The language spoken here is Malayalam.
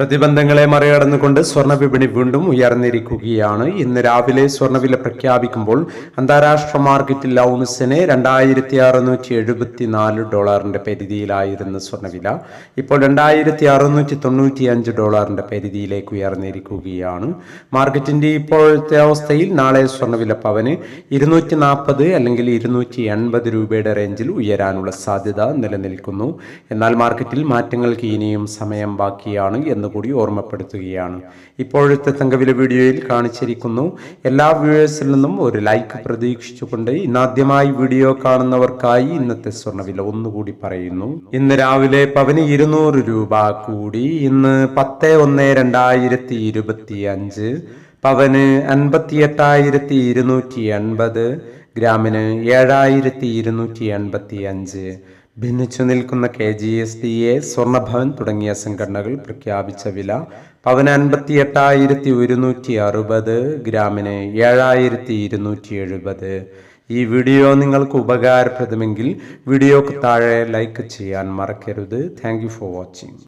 പ്രതിബന്ധങ്ങളെ മറികടന്നുകൊണ്ട് സ്വർണ വിപണി വീണ്ടും ഉയർന്നിരിക്കുകയാണ്. ഇന്ന് രാവിലെ സ്വർണവില പ്രഖ്യാപിക്കുമ്പോൾ അന്താരാഷ്ട്ര മാർക്കറ്റിൽ ഔൺസിന് രണ്ടായിരത്തി അറുന്നൂറ്റി എഴുപത്തി നാല് ഡോളറിന്റെ പരിധിയിലായിരുന്നു സ്വർണവില ഇപ്പോൾ രണ്ടായിരത്തി അറുന്നൂറ്റി തൊണ്ണൂറ്റി അഞ്ച് ഡോളറിന്റെ പരിധിയിലേക്ക് ഉയർന്നിരിക്കുകയാണ്. മാർക്കറ്റിന്റെ ഇപ്പോഴത്തെ അവസ്ഥയിൽ നാളെ സ്വർണവില പവന് ഇരുന്നൂറ്റി നാൽപ്പത് അല്ലെങ്കിൽ ഇരുന്നൂറ്റി എൺപത് രൂപയുടെ റേഞ്ചിൽ ഉയരാനുള്ള സാധ്യത നിലനിൽക്കുന്നു. എന്നാൽ മാർക്കറ്റിൽ മാറ്റങ്ങൾക്ക് ഇനിയും സമയം ബാക്കിയാണ് എന്ന് കൂടി ഓർമ്മപ്പെടുത്തുകയാണ്. ഇപ്പോഴത്തെ തങ്കവില വീഡിയോയിൽ കാണിച്ചിരിക്കുന്നു. എല്ലാ വ്യൂവേഴ്സിൽ നിന്നും ഒരു ലൈക്ക് പ്രതീക്ഷിച്ചുകൊണ്ട് ഇന്നാദ്യമായി വീഡിയോ കാണുന്നവർക്കായി ഇന്നത്തെ സ്വർണവില ഒന്നുകൂടി പറയുന്നു. ഇന്ന് രാവിലെ പവന് ഇരുന്നൂറ് രൂപ കൂടി. ഇന്ന് പത്ത് ഒന്ന് രണ്ടായിരത്തി ഇരുപത്തി അഞ്ച് പവന് അൻപത്തി എട്ടായിരത്തി ഇരുന്നൂറ്റി എൺപത്. ഗ്രാമിന് ഏഴായിരത്തി ഇരുന്നൂറ്റി എൺപത്തി അഞ്ച് ഭിന്നിച്ചു നിൽക്കുന്ന K G S D A സ്വർണഭവൻ തുടങ്ങിയ സംഘടനകൾ പ്രഖ്യാപിച്ച വില പവന് എട്ടായിരത്തി ഒരുന്നൂറ്റി അറുപത് ഗ്രാമിന് ഏഴായിരത്തി ഇരുന്നൂറ്റി എഴുപത് ഈ വീഡിയോ നിങ്ങൾക്ക് ഉപകാരപ്രദമെങ്കിൽ വീഡിയോക്ക് താഴെ ലൈക്ക് ചെയ്യാൻ മറക്കരുത്. Thank for watching.